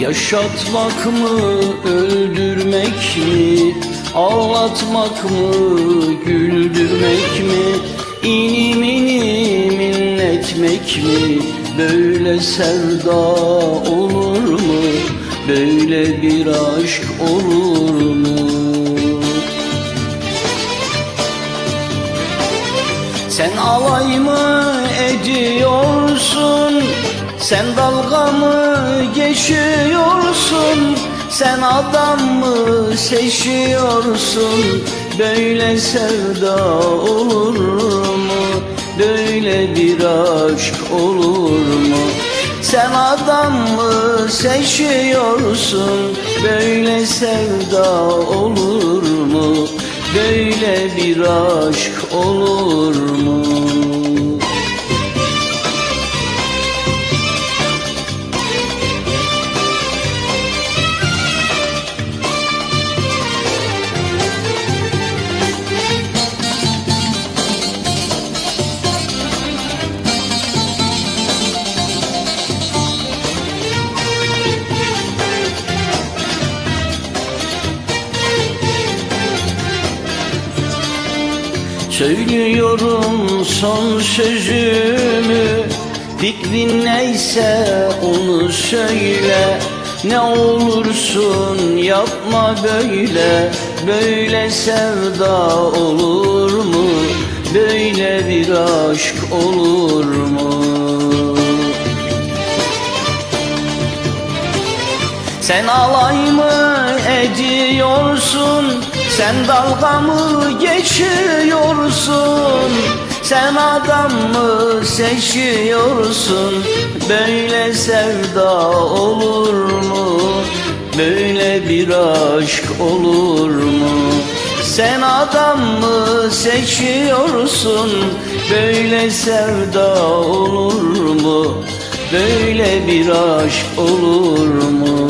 Yaşatmak mı, öldürmek mi? Ağlatmak mı, güldürmek mi? İnim inim inletmek mi? Böyle sevda olur mu? Böyle bir aşk olur mu? Sen alay mı ediyorsun? Sen dalga mı geçiyorsun? Sen adam mı seçiyorsun? Böyle sevda olur mu? Böyle bir aşk olur mu? Sen adam mı seçiyorsun? Böyle sevda olur mu? Böyle bir aşk olur mu? Söylüyorum son sözümü Fikrin neyse onu söyle Ne olursun yapma böyle Böyle sevda olur mu? Böyle bir aşk olur mu? Sen alay mı ediyorsun? Sen dalga mı geçiyorsun? Sen adam mı seçiyorsun? Böyle sevda olur mu? Böyle bir aşk olur mu? Sen adam mı seçiyorsun? Böyle sevda olur mu? Böyle bir aşk olur mu?